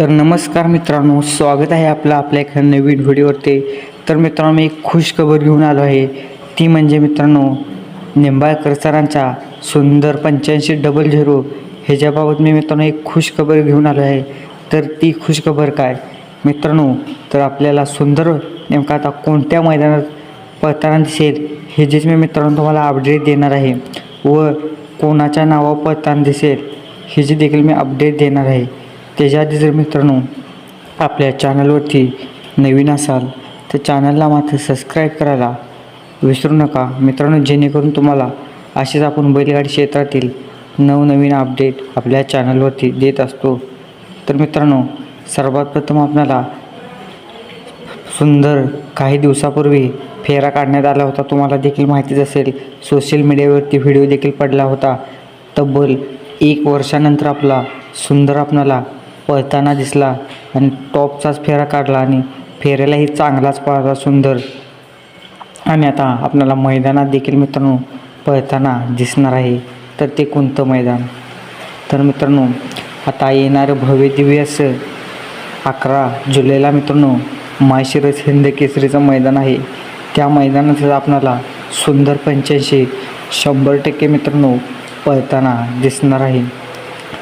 तर नमस्कार मित्रांनो स्वागत आहे आपलं आपल्या एका नवीन व्हिडिओवरती. तर मित्रांनो मी एक खुश खबर घेऊन आलो आहे. ती म्हणजे मित्रांनो निंबाळकर सरांच्या सुंदर पंच्याऐंशी डबल झिरो. ह्याच्याबाबत मी मित्रांनो एक खुश खबर घेऊन आलो आहे. तर ती खुश खबर काय? मित्रांनो तर आपल्याला सुंदर नेमका आता कोणत्या मैदानात पळताना दिसेल हे जेच मी मित्रांनो तुम्हाला अपडेट देणार आहे. व कोणाच्या नावावर पळताना दिसेल हे जे देखील मी अपडेट देणार आहे. त्याच्या आधी जर मित्रांनो आपल्या चॅनलवरती नवीन असाल तर चॅनलला मात्र सबस्क्राईब करायला विसरू नका. मित्रांनो जेणेकरून तुम्हाला असेच आपण बैलगाडी क्षेत्रातील नवनवीन अपडेट आपल्या चॅनलवरती देत असतो. तर मित्रांनो सर्वात प्रथम आपल्याला सुंदर काही दिवसापूर्वी फेरा काढण्यात आला होता. तुम्हाला देखील माहितीच असेल सोशल मीडियावरती व्हिडिओ देखील पडला होता. तब्बल एक वर्षानंतर आपला सुंदर आपणाला पळताना दिसला आणि टॉपचाच फेरा काढला आणि फेऱ्यालाही चांगलाच पळाला सुंदर. आणि आता आपल्याला मैदानात देखील मित्रांनो पळताना दिसणार आहे तर ते कोणतं मैदान. तर मित्रांनो आता येणारं भव्य दिव्य असं अकरा जुलैला मित्रांनो माशिरस हिंद केसरीचं मैदान आहे. त्या मैदानात आपणाला सुंदर पंच्याऐंशी शंभर टक्के मित्रांनो पळताना दिसणार आहे.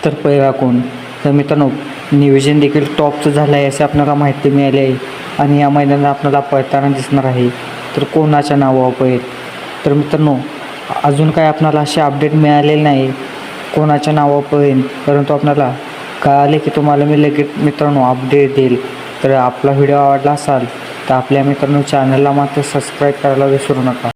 तर पहिला कोण? तर मित्रांनो नियोजन देखील टॉपचं झालं आहे असे आपल्याला माहिती मिळाली आहे आणि या मैदानात आपल्याला पळताना दिसणार आहे. तर कोणाच्या नावावर पळेल तर मित्रांनो अजून काय आपल्याला असे अपडेट मिळालेले नाही. कोणाच्या नावावर पळेल परंतु आपल्याला कळाले की तुम्हाला मी लगेच मित्रांनो अपडेट देईल. तर आपला व्हिडिओ आवडला असाल तर आपल्या मित्रांनो चॅनलला मात्र सबस्क्राईब करायला विसरू नका.